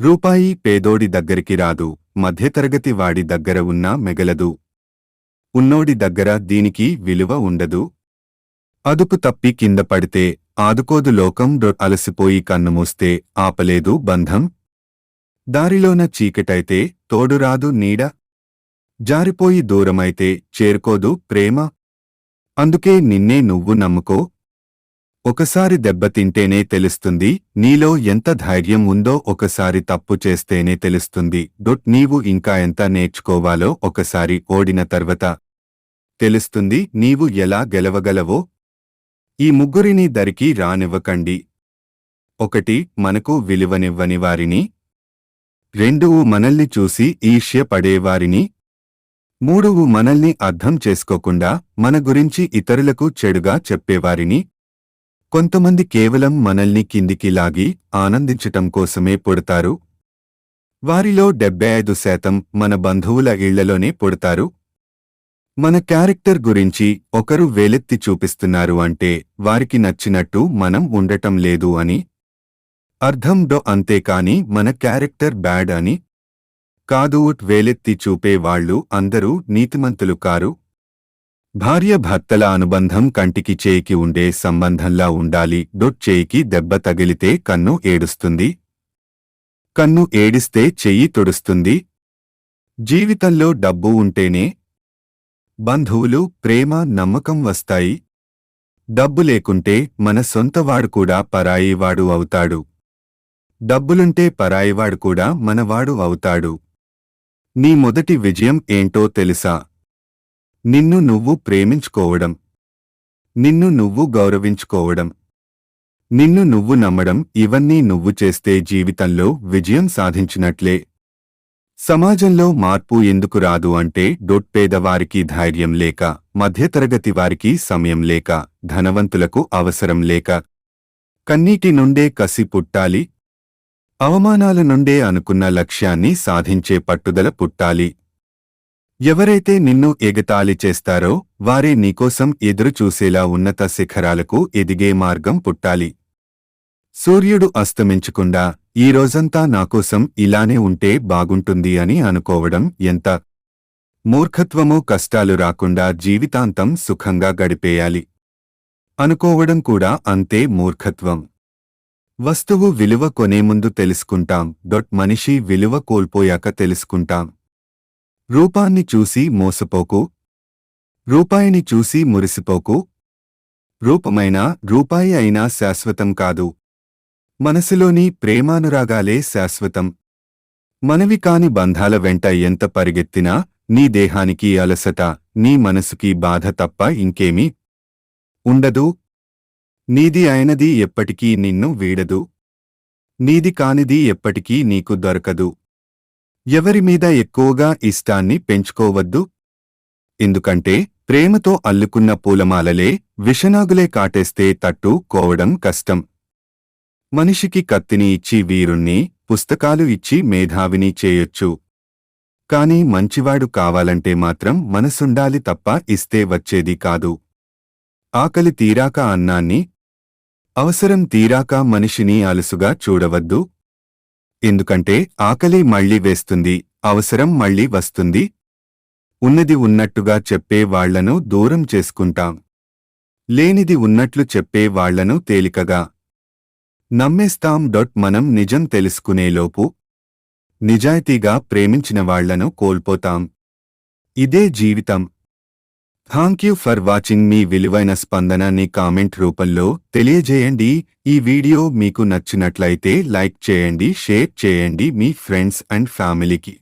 రూపాయి పేదోడి దగ్గరికి రాదు మధ్యతరగతి వాడి దగ్గర ఉన్నా మెగలదు. ఉన్నోడి దగ్గర దీనికి విలువ ఉండదు. అదుపు తప్పి కింద పడితే ఆదుకోదు లోకం డొ అలసిపోయి కన్నుమూస్తే ఆపలేదు బంధం. దారిలోన చీకటైతే తోడురాదు నీడ. జారిపోయి దూరమైతే చేరుకోదు ప్రేమ. అందుకే నిన్నే నువ్వు నమ్ముకో ఒకసారి దెబ్బతింటేనే తెలుస్తుంది నీలో ఎంత ధైర్యం ఉందో ఒకసారి తప్పు చేస్తేనే తెలుస్తుంది. డొట్ నీవు ఇంకా ఎంత నేర్చుకోవాలో ఒకసారి ఓడిన తర్వాత తెలుస్తుంది నీవు ఎలా గెలవగలవో. ఈ ముగ్గురిని దరికి రానివ్వకండి. ఒకటి మనకు విలువనివ్వని వారిని. రెండు మనల్ని చూసి ఈర్ష్య పడేవారిని మూడవు మనల్ని అర్థం చేసుకోకుండా మన గురించి ఇతరులకు చెడుగా చెప్పేవారిని. కొంతమంది కేవలం మనల్ని కిందికి లాగి ఆనందించటం కోసమే పుడతారు. వారిలో డెబ్బై ఐదు శాతం మన బంధువుల ఇళ్ళలోనే పుడతారు. మన క్యారెక్టర్ గురించి ఒకరు వేలెత్తి చూపిస్తున్నారు అంటే వారికి నచ్చినట్టు మనం ఉండటం లేదు అని. అర్థం డో అంతేకాని మన క్యారెక్టర్ బ్యాడ్ అని. కాదు వేలెత్తి చూపే వాళ్ళు అందరూ నీతిమంతులు కారు. భార్య భర్తల అనుబంధం కంటికి చేయికి ఉండే సంబంధంలా ఉండాలి. డొట్ చేయికి దెబ్బ తగిలితే కన్ను ఏడుస్తుంది. కన్ను ఏడిస్తే చెయ్యి తుడుస్తుంది. జీవితంలో డబ్బు ఉంటేనే బంధువులు ప్రేమ నమ్మకం వస్తాయి. డబ్బు లేకుంటే మన సొంతవాడు కూడా పరాయివాడు అవుతాడు. డబ్బులుంటే పరాయివాడు కూడా మనవాడు అవుతాడు. నీ మొదటి విజయం ఏంటో తెలుసా? నిన్ను నువ్వు ప్రేమించుకోవడం. నిన్ను నువ్వు గౌరవించుకోవడం. నిన్ను నువ్వు నమ్మడం ఇవన్నీ నువ్వు చేస్తే జీవితంలో విజయం సాధించినట్లే. సమాజంలో మార్పు ఎందుకు రాదు అంటే డొట్పేదవారికి ధైర్యం లేక మధ్యతరగతి వారికి సమయం లేక ధనవంతులకు అవసరం లేక. కన్నీటి నుండే కసి పుట్టాలి. అవమానాల నుండే అనుకున్న లక్ష్యాన్ని సాధించే పట్టుదల పుట్టాలి. ఎవరైతే నిన్ను ఎగతాళి చేస్తారో వారే నీకోసం ఎదురుచూసేలా ఉన్నత శిఖరాలకు ఎదిగే మార్గం పుట్టాలి. సూర్యుడు అస్తమించకుండా ఈ రోజంతా నాకోసం ఇలానే ఉంటే బాగుంటుంది అని అనుకోవడం ఎంత? మూర్ఖత్వమో కష్టాలు రాకుండా జీవితాంతం సుఖంగా గడిపేయాలి. అనుకోవడం కూడా అంతే మూర్ఖత్వం. వస్తువు విలువ కొనే ముందు తెలుసుకుంటాం డొట్ మనిషి విలువ కోల్పోయాక తెలుసుకుంటాం. రూపాన్ని చూసి మోసపోకు. రూపాయిని చూసి మురిసిపోకు. రూపమైనా రూపాయి అయినా శాశ్వతం కాదు. మనసులోని ప్రేమానురాగాలే శాశ్వతం. మనవి కాని బంధాల వెంట ఎంత పరిగెత్తినా నీ దేహానికి అలసట నీ మనసుకి బాధ తప్ప ఇంకేమీ ఉండదు. నీది అయినది ఎప్పటికీ నిన్ను వీడదు. నీది కానిది ఎప్పటికీ నీకు దొరకదు. ఎవరి మీద ఎక్కువగా ఇష్టాన్ని పెంచుకోవద్దు? ఎందుకంటే ప్రేమతో అల్లుకున్న పూలమాలలే విషనాగులే కాటేస్తే తట్టు కోవడం కష్టం. మనిషికి కత్తిని ఇచ్చి వీరుణ్ణి పుస్తకాలు ఇచ్చి మేధావిని చేయొచ్చు. కాని మంచివాడు కావాలంటే మాత్రం మనసుండాలి తప్ప ఇస్తే వచ్చేది కాదు. ఆకలి తీరాక అన్నాన్ని అవసరం తీరాక మనిషిని అలుసుగా చూడవద్దు. ఎందుకంటే ఆకలి మళ్ళీ వేస్తుంది అవసరం మళ్ళీ వస్తుంది. ఉన్నది ఉన్నట్టుగా చెప్పే వాళ్ళను దూరం చేసుకుంటాం. లేనిది ఉన్నట్లు చెప్పే వాళ్ళను తేలికగా. నమ్మేస్తాం డొట్ మనం నిజం తెలుసుకునేలోపు నిజాయితీగా ప్రేమించిన వాళ్ళను కోల్పోతాం. ఇదే జీవితం. థ్యాంక్ యూ ఫర్ వాచింగ్ మీ విలువైన స్పందనాన్ని కామెంట్ రూపంలో తెలియజేయండి. ఈ వీడియో మీకు నచ్చినట్లయితే లైక్ చేయండి షేర్ చేయండి మీ ఫ్రెండ్స్ అండ్ ఫ్యామిలీకి.